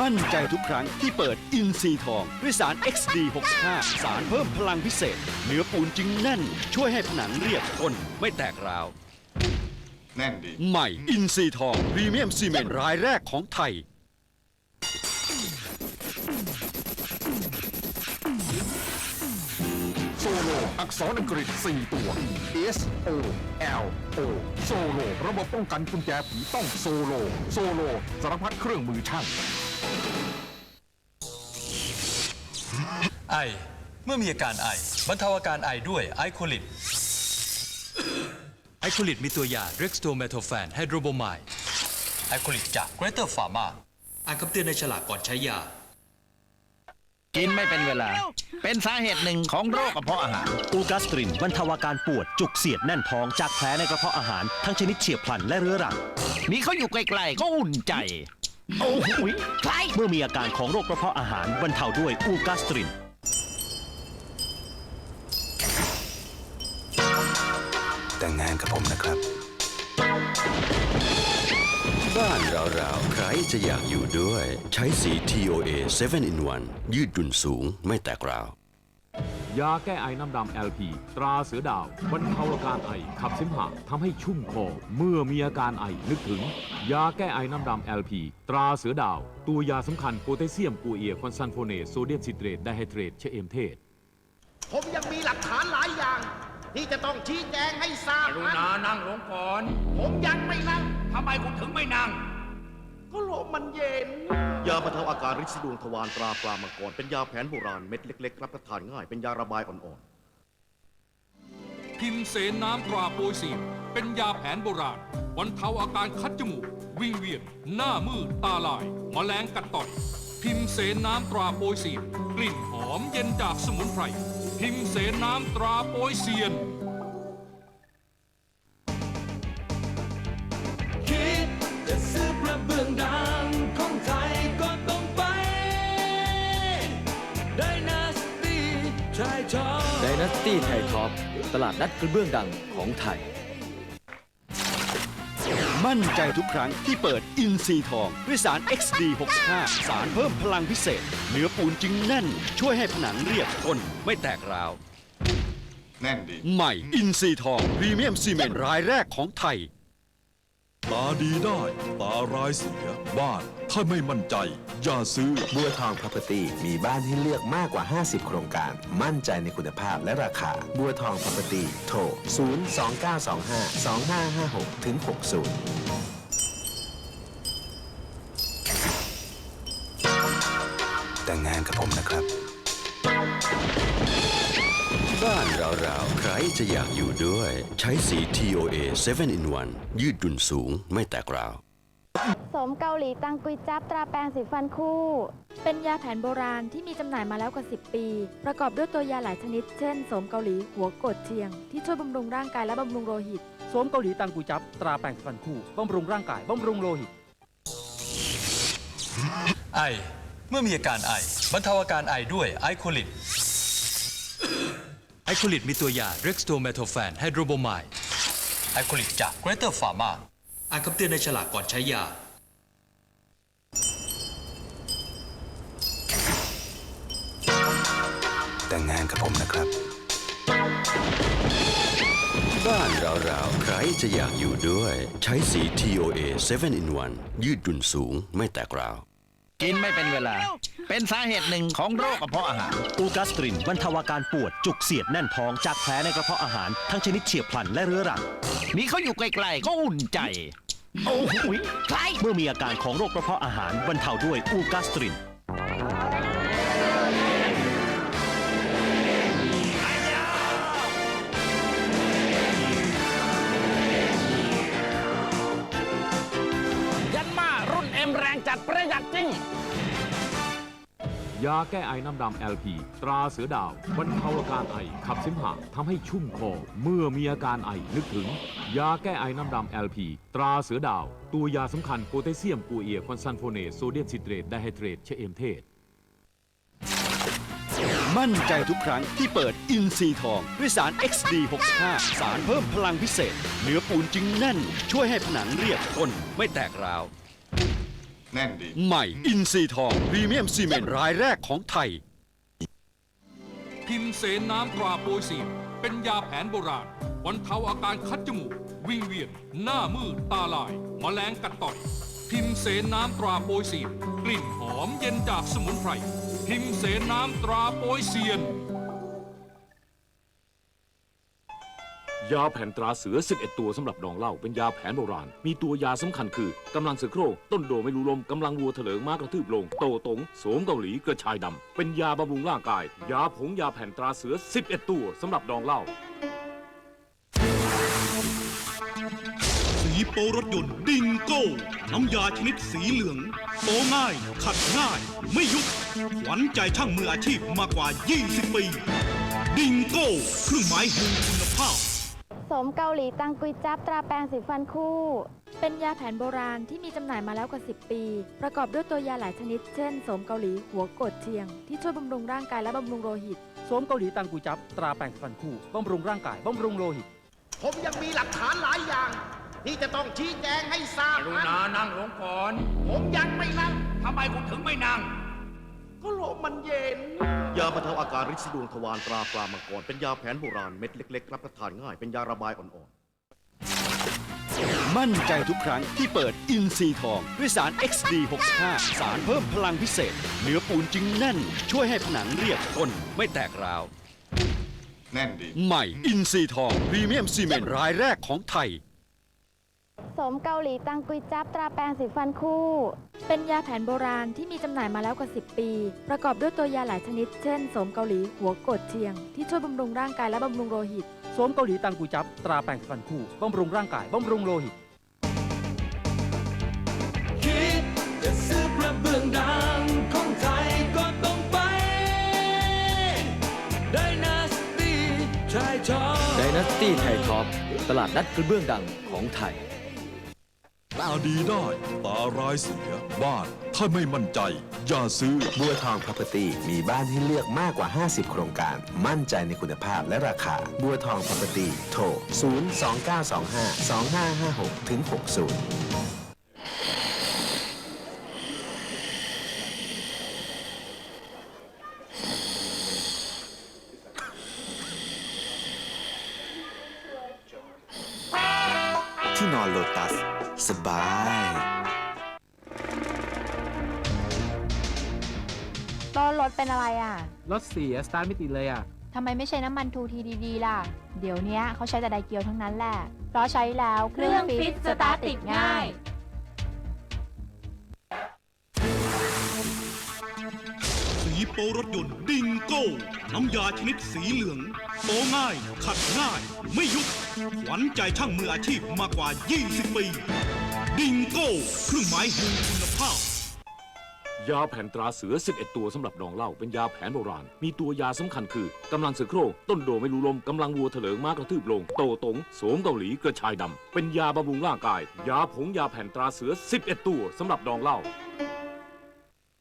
มั่นใจทุกครั้งที่เปิดอินซีทอง ด้วยสาร XD 65สารเพิ่มพลังพิเศษ เนื้อปูนจึงแน่น ช่วยให้ผนังเรียบทนไม่แตกราว แน่นดี ใหม่อินซีทองพรีเมียมซีเมนต์รายแรกของไทย โซโล อักษรอังกฤษ 4 ตัว S O L O โซโล ระบบป้องกันกุญแจผีต้องโซโล โซโล สารพัดเครื่องมือช่าง ไอ เมื่อมีอาการไอบรรเทาอาการไอด้วยไอโคลิดไอโคลิดมีตัวยา r e x t o m e t o f a n ไฮโดรโบไมด์ไอโคลิดจาก Greater Pharma อ่านคำเตือนในฉลากก่อนใช้ยา กินไม่เป็นเวลา เป็นสาเหตุหนึ่งของโรคกระเพาะอาหาร อูกัสตรินบรรเทาอาการปวดจุกเสียดแน่นท้องจากแผลในกระเพาะอาหาร ทั้งชนิดเฉียบพลันและเรื้อรังมีเขาอยู่ใกล้ๆก็อุ่นใจ โอ้โหใคร เมื่อมีอาการของโรคกระเพาะอาหารบรรเทาด้วยอูกัสตริน แต่งงานกับผมนะครับ บ้านเราๆใครจะอยากอยู่ด้วย ใช้สี TOA 7 in 1ยืดหยุ่นสูงไม่แตกราว ยาแก้ไอน้ำดำ LP ตราเสือดาวบรรเทาอาการไอขับเสมหะทำให้ชุ่มคอ เมื่อมีอาการไอนึกถึง ยาแก้ไอน้ำดำ LP ตราเสือดาว ตัวยาสำคัญโพแทสเซียมกูเอียคอนซัลโฟเนตโซเดียมซิเตรตไดไฮเตรตเชเอมเทศ ผมยังมีหลักฐานหลายอย่าง ที่จะต้องชี้แจงให้ทราบกรุณานั่งลงก่อน ผมยังไม่นั่งทำไมคุณถึงไม่นั่ง ก็ลมมันเย็น ยาบรรเทาอาการริดสีดวงทวารตราปลามังกรเป็นยาแผนโบราณเม็ดเล็กๆรับประทานง่าย เป็นยาระบายอ่อนๆ พิมเสนน้ำตราโปรยซีนเป็นยาแผนโบราณบรรเทาอาการคัดจมูก วิงเวียน หน้ามืดตาลายแมลงกัดต่อย พิมเสนน้ำตราโปรยซีนกลิ่นหอมเย็นจากสมุนไพร พิมพ์เสนน้ำตราโป้ยเซียน คิดจะซื้อกระเบื้องดังของไทยก็ต้องไป ไดนาสตี้ชายชอบไดนาสตี้ไทยท็อป ตลาดนัดกระเบื้องดังของไทย มั่นใจทุกครั้งที่เปิดอินซีทอง ด้วยสาร XD 65สารเพิ่มพลังพิเศษ เนื้อปูนจึงแน่น ช่วยให้ผนังเรียบทนไม่แตกราว แน่นดี ใหม่อินซีทองพรีเมียมซีเมนต์รายแรกของไทย ตาดีได้ ตาร้ายเสีย บ้าน ถ้าไม่มั่นใจ อย่าซื้อ บัวทอง Property มีบ้านให้เลือกมากกว่า 50 โครงการ มั่นใจในคุณภาพและราคา บัวทอง Property โทร 02925 2556 ถึง 60แต่งงานกับผมนะครับ บ้านเราๆใครจะอยากอยู่ด้วย ใช้สี TOA 7 in 1 ยืดหยุ่นสูงไม่แตกราว สมเกาหลีตังกุยจับตราแปรงสีฟันคู่ เป็นยาแผนโบราณที่มีจำหน่ายมาแล้วกว่า 10 ปี ประกอบด้วยตัวยาหลายชนิด เช่น สมเกาหลีหัวกดเชียง ที่ช่วยบำรุงร่างกายและบำรุงโลหิต สวมเกาหลีตังกุยจับ ตราแปรงสีฟันคู่บำรุงร่างกายบำรุงโลหิต ไอ เมื่อมีอาการไอบรรเทาอาการไอด้วยไอโคลิด ไอโคลิดมีตัวยา r e x t o m e t o f a n ไฮโดรโบไมด์ไอโคลิดจาก Greater Pharma อ่านคำเตือนในฉลากก่อนใช้ยา แต่งงานกับผมนะครับ บ้านเราๆใครจะอยากอยู่ด้วย ใช้สี TOA 7 in 1ยืดหยุ่นสูงไม่แตกราว กินไม่เป็นเวลา เป็นสาเหตุหนึ่งของโรคกระเพาะอาหาร อูกัสตรินบรรเทาอาการปวดจุกเสียดแน่นท้องจากแผลในกระเพาะอาหาร ทั้งชนิดเฉียบพลันและเรื้อรังมีเขาอยู่ใกล้ๆก็อุ่นใจ โอ้โหใคร เมื่อมีอาการของโรคกระเพาะอาหารบรรเทาด้วยอูกัสตริน เอ็มแรงจัดประหยัดจริง ยาแก้ไอน้ำดำ LP ตราเสือดาวบรรเทาอาการไอขับเสมหะทำให้ชุ่มคอ เมื่อมีอาการไอนึกถึง ยาแก้ไอน้ำดำ LP ตราเสือดาว ตัวยาสำคัญโพแทสเซียมกูเอียคอนซัลโฟเนตโซเดียมซิเตรตไดไฮเตรตเชเอมเทศ มั่นใจทุกครั้งที่เปิดอินซีทอง ด้วยสาร XD 65สารเพิ่มพลังพิเศษ เนื้อปูนจึงแน่น ช่วยให้ผนังเรียบทนไม่แตกราว แน่นแน่นดี ใหม่ อินซีทองพรีเมียมซีเมนต์รายแรกของไทย พิมเสนน้ำตราโปรยเสียนเป็นยาแผนโบราณบรรเทาอาการคัดจมูก วิงเวียน หน้ามืดตาลายแมลงกัดต่อย พิมเสนน้ำตราโปรยเสียนกลิ่นหอมเย็นจากสมุนไพรพิมเสนน้ำตราโปรยเสียน ยาแผ่นตราเสือ 11 ตัวสำหรับดองเหล้าเป็นยาแผนโบราณ มีตัวยาสำคัญคือกำลังเสือโคร่งต้นโดไม่รู้ลมกำลังวัวเถลิงม้ากระทืบลง โตตงโสมเกาหลีกระชายดำเป็นยาบำรุงร่างกาย ยาผงยาแผ่นตราเสือ 11 ตัวสำหรับดองเหล้าสีโปรถยนต์ดิงโก้ น้ำยาชนิดสีเหลืองโปง่าย ขัดง่าย ไม่ยุบขวัญใจช่างมืออาชีพมากกว่า 20 ปี ดิงโก้ เครื่องหมายแห่งคุณภาพ สมเกาหลีตังกุยจับตราแปรงสีฟันคู่ เป็นยาแผนโบราณที่มีจำหน่ายมาแล้วกว่า 10 ปี ประกอบด้วยตัวยาหลายชนิด เช่นโสมเกาหลีหัวกดเชียง ที่ช่วยบำรุงร่างกายและบำรุงโลหิต โสมเกาหลีตังกุยจับตราแปรงสีฟันคู่บำรุงร่างกายบำรุงโลหิต ผมยังมีหลักฐานหลายอย่าง ที่จะต้องชี้แจงให้ทราบกรุณานั่งลงก่อน ผมยังไม่นั่งทำไมคุณถึงไม่นั่ง ก็ลมมันเย็น ยาบรรเทาอาการริดสีดวงทวารตราปลามังกรเป็นยาแผนโบราณเม็ดเล็กๆรับประทานง่ายเป็นยาระบายอ่อนๆมั่นใจทุกครั้งที่เปิดอินซีทอง ด้วยสาร XD 65สารเพิ่มพลังพิเศษ เนื้อปูนจึงแน่น ช่วยให้ผนังเรียบทนไม่แตกราว แน่นดี ใหม่อินซีทองพรีเมียมซีเมนต์รายแรกของไทยโสมเกาหลีตังกุยจับตราแปรงสีฟันคู่ เป็นยาแผนโบราณที่มีจำหน่ายมาแล้วกว่า 10 ปี ประกอบด้วยตัวยาหลายชนิด เช่นโสมเกาหลีหัวกดเชียง ที่ช่วยบำรุงร่างกายและบำรุงโลหิตโสมเกาหลีตังกุยจับตราแปรงสีฟันคู่บำรุงร่างกายบำรุงโลหิตคิดจะซื้อกระเบื้องดังของไทยก็ต้องไปไดนาสตี้ชายชอบไดนาสตี้ไทยท็อปตลาดนัดกระเบื้องดังของไทย ตาดีได้ ตาร้ายเสีย บ้าน ถ้าไม่มั่นใจ อย่าซื้อ บัวทอง Property มีบ้านให้เลือกมากกว่า 50 โครงการ มั่นใจในคุณภาพและราคา บัวทอง Property โทร 02925 2556ถึง60ที่นอนโลตัส สบาย ตอนรถเป็นอะไรอะ รถเสียสตาร์ทไม่ติดเลยอะ ทำไมไม่ใช้น้ำมันทูทีดีๆล่ะ เดี๋ยวเนี้ยเขาใช้แต่ไดเกียวทั้งนั้นแหละ เพราะใช้แล้วเครื่องฟิตสตาร์ทติดง่าย สีโปรถยนต์ดิงโก้ น้ำยาชนิดสีเหลืองโปง่าย ขัดง่าย ไม่ยุบขวัญใจช่างมืออาชีพมากกว่า 20 ปี ดิงโก้ เครื่องหมายแห่งคุณภาพ ยาแผ่นตราเสือ 11 ตัวสำหรับดองเหล้าเป็นยาแผนโบราณ มีตัวยาสำคัญคือกำลังเสือโคร่งต้นโดไม่รู้ลมกำลังวัวเถลิงม้ากระทืบลง โตตงโสมเกาหลีกระชายดำเป็นยาบำรุงร่างกาย ยาผงยาแผ่นตราเสือ 11 ตัวสำหรับดองเหล้า